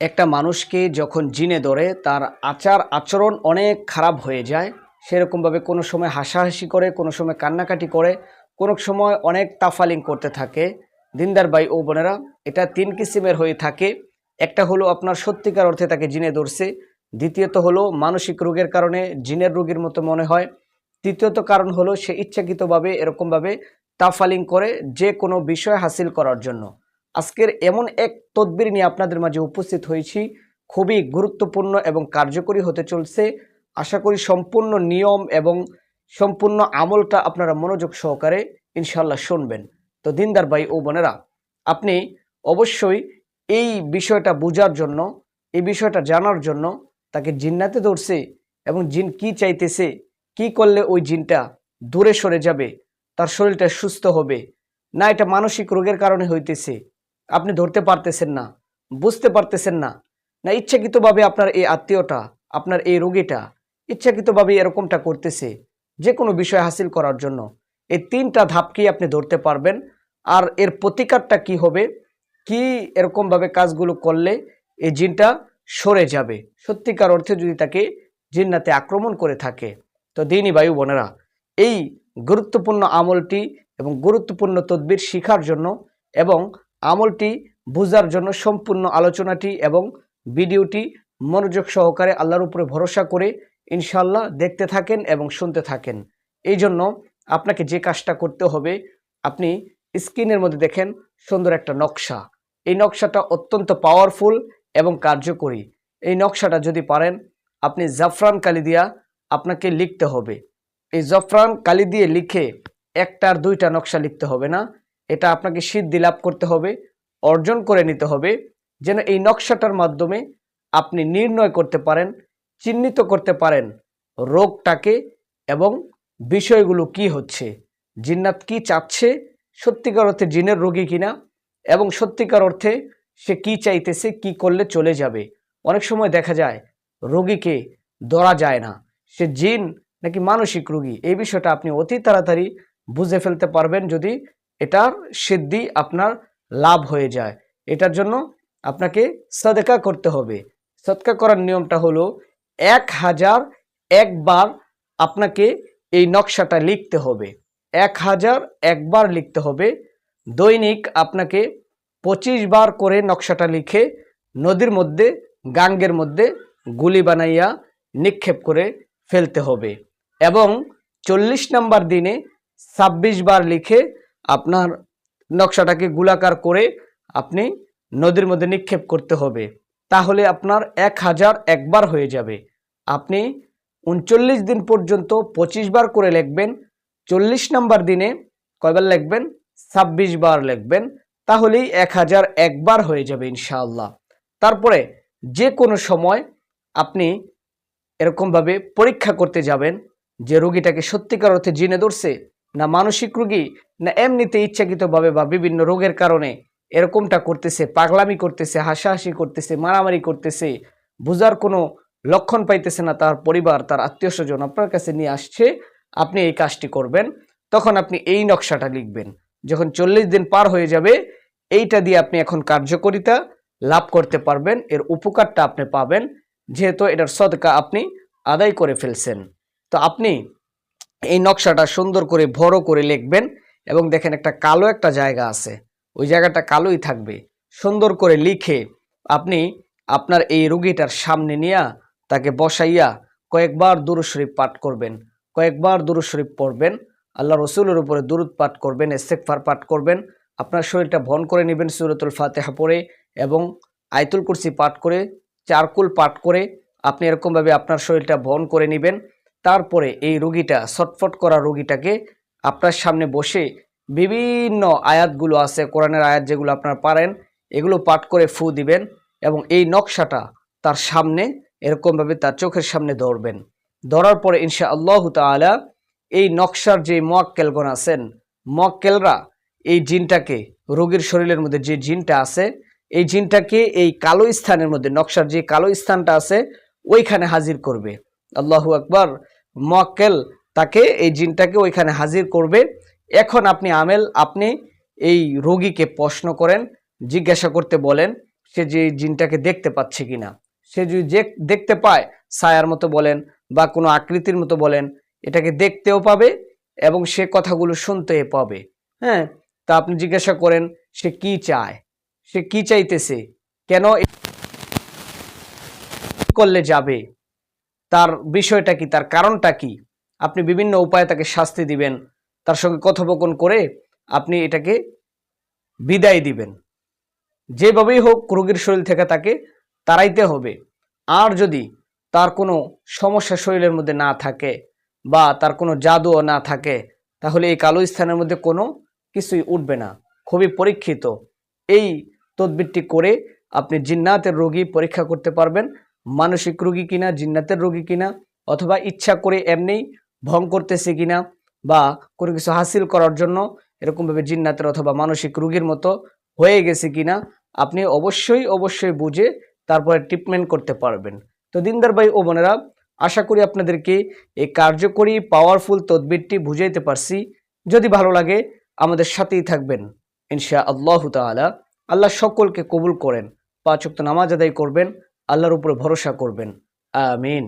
একটা মানুষকে যখন জিনে ধরে, তার আচার, আচরণ অনেক খারাপ হয়ে যায়। সেরকমভাবে কোনো সময় হাসাহাসি করে, কোনো সময় কান্নাকাটি করে, কোনো সময় অনেক তাফালিং করতে থাকে। দিনদার ভাই ও বোনেরা, এটা তিন কিসিমের হয়ে থাকে। একটা হলো আপনার সত্যিকার অর্থে তাকে জিনে ধরছে। দ্বিতীয়ত হলো মানসিক রোগের কারণে জিনের রোগীর মতো মনে হয়। তৃতীয়ত কারণ হলো সে ইচ্ছাকৃতভাবে এরকমভাবে তাফালিং করে যে কোনো বিষয় হাসিল করার জন্য। আজকের এমন এক তদবির নিয়ে আপনাদের মাঝে উপস্থিত হয়েছি। খুবই গুরুত্বপূর্ণ এবং কার্যকরী হতে চলছে। আশা করি সম্পূর্ণ নিয়ম এবং সম্পূর্ণ আমলটা আপনারা মনোযোগ সহকারে ইনশাল্লাহ শুনবেন। তো দিনদার ভাই ও বোনেরা, আপনি অবশ্যই এই বিষয়টা বোঝার জন্য, এই বিষয়টা জানার জন্য তাকে জিন্নাতে ধরছে এবং জিন কি চাইতেছে, কি করলে ওই জিনটা দূরে সরে যাবে, তার শরীরটা সুস্থ হবে, না এটা মানসিক রোগের কারণে হইতেছে আপনি ধরতে পারতেছেন না, বুঝতে পারতেছেন না। না, ইচ্ছাকৃতভাবে আপনার এই আত্মীয়টা, আপনার এই রোগীটা ইচ্ছাকৃতভাবে এরকমটা করতেছে যে কোনো বিষয় হাসিল করার জন্য। এই তিনটা ধাপকেই আপনি ধরতে পারবেন? আর এর প্রতিকারটা কি হবে? কি এরকমভাবে কাজগুলো করলে এই জিনটা সরে যাবে? সত্যিকার অর্থে যদি তাকে জিন্নাতে আক্রমণ করে থাকে, তো দিনই বায়ু বোনেরা, এই গুরুত্বপূর্ণ আমলটি এবং গুরুত্বপূর্ণ তদবির শিখার জন্য এবং আমলটি বোঝার জন্য সম্পূর্ণ আলোচনাটি এবং ভিডিওটি মনোযোগ সহকারে আল্লাহর উপরে ভরসা করে ইনশাল্লাহ দেখতে থাকেন এবং শুনতে থাকেন। এই জন্য আপনাকে যে কাজটা করতে হবে, আপনি স্ক্রিনের মধ্যে দেখেন সুন্দর একটা নকশা। এই নকশাটা অত্যন্ত পাওয়ারফুল এবং কার্যকরী। এই নকশাটা যদি পারেন, আপনি জাফরান কালি দিয়া আপনাকে লিখতে হবে। এই জফরান কালি দিয়ে লিখে একটার দুইটা নকশা লিখতে হবে না। এটা আপনাকে সিদ্ধি লাভ করতে হবে, অর্জন করে নিতে হবে, যেন এই নকশাটার মাধ্যমে আপনি নির্ণয় করতে পারেন, চিহ্নিত করতে পারেন রোগটাকে এবং বিষয়গুলো কি হচ্ছে, জিন্নাত কি চাচ্ছে, সত্যিকার অর্থে জিনের রোগী কিনা এবং সত্যিকার অর্থে সে কি চাইতেছে, কি করলে চলে যাবে। অনেক সময় দেখা যায় রোগীকে ধরা যায় না, সে জিন নাকি মানসিক রোগী, এই বিষয়টা আপনি অতি তাড়াতাড়ি বুঝে ফেলতে পারবেন যদি এটার সিদ্ধি আপনার লাভ হয়ে যায়। এটার জন্য আপনাকে সদকা করতে হবে। সদকা করার নিয়মটা হলো এক হাজার একবার আপনাকে এই নকশাটা লিখতে হবে। এক হাজার একবার লিখতে হবে। দৈনিক আপনাকে পঁচিশ বার করে নকশাটা লিখে নদীর মধ্যে, গাঙ্গের মধ্যে গুলি বানাইয়া নিক্ষেপ করে ফেলতে হবে। এবং চল্লিশ নম্বর দিনে ছাব্বিশ বার লিখে আপনার নকশাটাকে গোলাকার করে আপনি নদীর মধ্যে নিক্ষেপ করতে হবে। তাহলে আপনার এক হাজার একবার হয়ে যাবে। আপনি উনচল্লিশ দিন পর্যন্ত পঁচিশ বার করে লিখবেন, চল্লিশ নাম্বার দিনে কয়বার লিখবেন? ছাব্বিশ বার লিখবেন। তাহলেই এক হাজার একবার হয়ে যাবে ইনশাআল্লাহ। তারপরে যে কোনো সময় আপনি এরকমভাবে পরীক্ষা করতে যাবেন যে রোগীটাকে সত্যিকার অর্থে জিনে ধরছে না মানসিক রোগী, না এমনিতে ইচ্ছাকৃতভাবে বা বিভিন্ন রোগের কারণে এরকমটা করতেছে, পাগলামি করতেছে, হাসাহাসি করতেছে, মারামারি করতেছে, বুঝার কোনো লক্ষণ পাইতেছে না তার পরিবার, তার আত্মীয় স্বজন আপনার কাছে নিয়ে আসছে, আপনি এই কাজটি করবেন, তখন আপনি এই নকশাটা লিখবেন। যখন চল্লিশ দিন পার হয়ে যাবে, এইটা দিয়ে আপনি এখন কার্যকরিতা লাভ করতে পারবেন, এর উপকারটা আপনি পাবেন, যেহেতু এটার সদকা আপনি আদায় করে ফেলছেন। তো আপনি এই নকশাটা সুন্দর করে বড় করে লিখবেন এবং দেখেন একটা কালো একটা জায়গা আছে। ওই জায়গাটা কালোই থাকবে। সুন্দর করে লিখে আপনি আপনার এই রুগীটার সামনে নিয়ে তাকে বসাইয়া কয়েকবার দুরুদ শরীফ পাঠ করবেন। কয়েকবার দুরুদ শরীফ পড়বেন। আল্লাহ রসুলের উপরে দুরুদ পাঠ করবেন এসেকফার পাঠ করবেন। আপনার শরীরটা ভন করে নেবেন সুরতুল ফাতেহা পড়ে এবং আয়তুল কুরসি পাঠ করে, চারকুল পাঠ করে আপনি এরকমভাবে আপনার শরীরটা বহন করে নেবেন। তারপরে এই রোগীটা, ছটফট করা রোগীটাকে আপনার সামনে বসে বিভিন্ন আয়াতগুলো আছে, কোরআনের আয়াত যেগুলো আপনারা পারেন, এগুলো পাঠ করে ফু দিবেন এবং এই নকশাটা তার সামনে এরকমভাবে তার চোখের সামনে ধরবেন। ধরার পরে ইনশা আল্লাহ তালা এই নকশার যে মোয়াক্কেলগণ আছেন, মোয়াক্কেলরা এই জিনটাকে, রোগীর শরীরের মধ্যে যে জিনটা আছে, এই জিনটাকে এই কালো স্থানের মধ্যে, নকশার যে কালো স্থানটা আছে, ওইখানে হাজির করবে। আল্লাহু আকবার মোয়াক্কেল তাকে এই জিনটাকে ওইখানে হাজির করবে। এখন আপনি আমেল, আপনি এই রোগীকে প্রশ্ন করেন, জিজ্ঞাসা করতে বলেন, সে যে জিনটাকে দেখতে পাচ্ছে কিনা। সে যদি যে- দেখতে পায়, ছায়ার মতো বলেন বা কোনো আকৃতির মতো বলেন, এটাকে দেখতেও পাবে এবং সে কথাগুলো শুনতে পাবে। হ্যাঁ তা আপনি জিজ্ঞাসা করেন, সে কি চায়? সে কি চাইতেছে? কেন করলে যাবে? তার বিষয়টা কি, তার কারণটা কি? আপনি বিভিন্ন উপায়ে তাকে শাস্তি দিবেন, তার সঙ্গে কথোপকথন করে আপনি এটাকে বিদায় দিবেন। যেভাবেই হোক রোগীর শরীর থেকে তাকে তাড়াইতে হবে। আর যদি তার কোনো সমস্যা শরীরের মধ্যে না থাকে বা তার কোনো জাদুও না থাকে, তাহলে এই কালো স্থানের মধ্যে কোনো কিছুই উঠবে না। খুবই পরীক্ষিত। এই তদবিরটি করে আপনি জিন্নাতের রোগী পরীক্ষা করতে পারবেন। মানসিক রোগী কিনা, জিন্নাতের রোগী কিনা, অথবা ইচ্ছা করে এমনি ভং করতেছে কিনা বা কোনো কিছু হাসিল করার জন্য এরকমভাবে জিন্নাতের অথবা মানসিক রোগীর মতো হয়ে গেছে কিনা, আপনি অবশ্যই অবশ্যই বুঝে তারপরে ট্রিটমেন্ট করতে পারবেন। তো দিনদার ভাই ও বোনেরা, আশা করি আপনাদেরকে এই কার্যকরী পাওয়ারফুল তদবিরটি বুঝাইতে পারছি। যদি ভালো লাগে, আমাদের সাথেই থাকবেন ইনশা আল্লাহ তাআলা। আল্লাহ সকলকে কবুল করেন, পাঁচ নামাজ আদায় করবেন আল্লাহর উপরে ভরসা করবেন। আমিন।